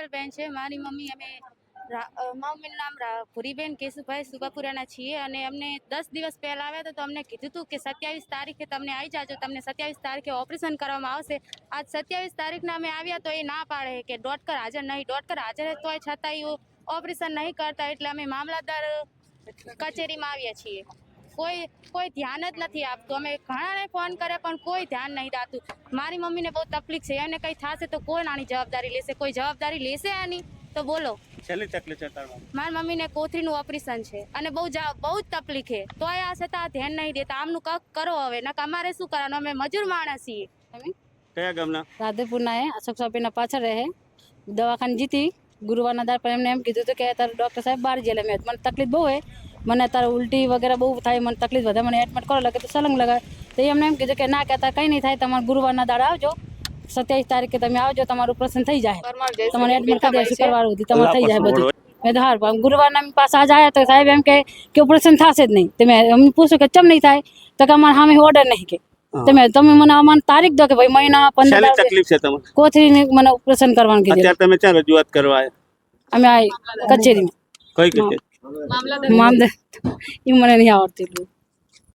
કાજલબેન છે મારી મમ્મી અમે મમ્મીનું નામ ભૂરીબેન કેશુભાઈ સુભાપુરાના છીએ અને અમને દસ દિવસ પહેલા આવ્યા હતા તો અમને કીધું હતું કે સત્યાવીસ તારીખે તમને આવી જાજો તમને સત્યાવીસ તારીખે ઓપરેશન કરવામાં આવશે. આજ સત્યાવીસ તારીખના અમે આવ્યા તો એ ના પાડે કે ડોક્ટર હાજર નહીં ડોક્ટર હાજર તોય છતાંય ઓપરેશન નહીં કરતા એટલે અમે મામલતદાર કચેરીમાં આવ્યા છીએ. કોઈ કોઈ ધ્યાન જ નથી આપતું. અમે ઘણાને ફોન કર્યા પણ કોઈ ધ્યાન નહીં દાતું. મારી મમ્મીને બહુ તકલીફ છે. એને કંઈ થશે તો કોણ આની જવાબદારી લેશે. કોઈ જવાબદારી લેશે આની? તો બોલો. છેલ્લી તકલીફ છે મારી મમ્મીને કોથળીનું ઓપરેશન છે. અને બહુ બહુ જ તકલીફ છે. તો આ છતાં ધ્યાન નહીં દેતા. આમનું કંઈક કરો હવે. નકર અમારે શું કરવાનું? અમે મજૂર માણસ છીએ. કયા ગામના? રાધેપુરના એ અશોક ચોપડીના પાછળ રહે. દવાખાને જીતી. ગુરુવારના દાર પર એમને એમ કીધું હતું કે તારું ડૉક્ટર સાહેબ બહાર જેલે મેં મને તકલીફ બહુ હોય મને તારે ઉલટી વગેરે બહુ થાય મને તકલીફ વધે મને એડમિટ કરો લગે તો સલંગ લગાવે તો એમને એમ કીધું કે ના કહેતા કંઈ નહીં થાય તમારે ગુરુવારના દાડ આવજો. સત્યાવીસ તારીખે તમે આવજો તમારું ઓપરેશન થઈ જાય. તમારે એડમિટ કરી દે શુક્રવાર સુધી તમારે થઈ જાય બધું. મેં તો હાર ગુરુવારના પાસે આજ આવ્યા તો સાહેબ એમ કે કે ઓપરેશન થશે જ નહીં. તમે અમને પૂછ્યું કે ચમ નહીં થાય? તો કે અમારે સામે ઓર્ડર નહીં કે. તમે તમે મને અમારી તારીખ દો કે ભાઈ મહિના પંદર તકલીફ છે તમારે કોથળીને મને ઓપરેશન કરવાનું કીધું. અત્યારે તમે ક્યાં રજૂઆત કરવા અમે આ કચેરીમાં. કઈ કચેરી? મામલે એ મને નહીં આવડતું એટલું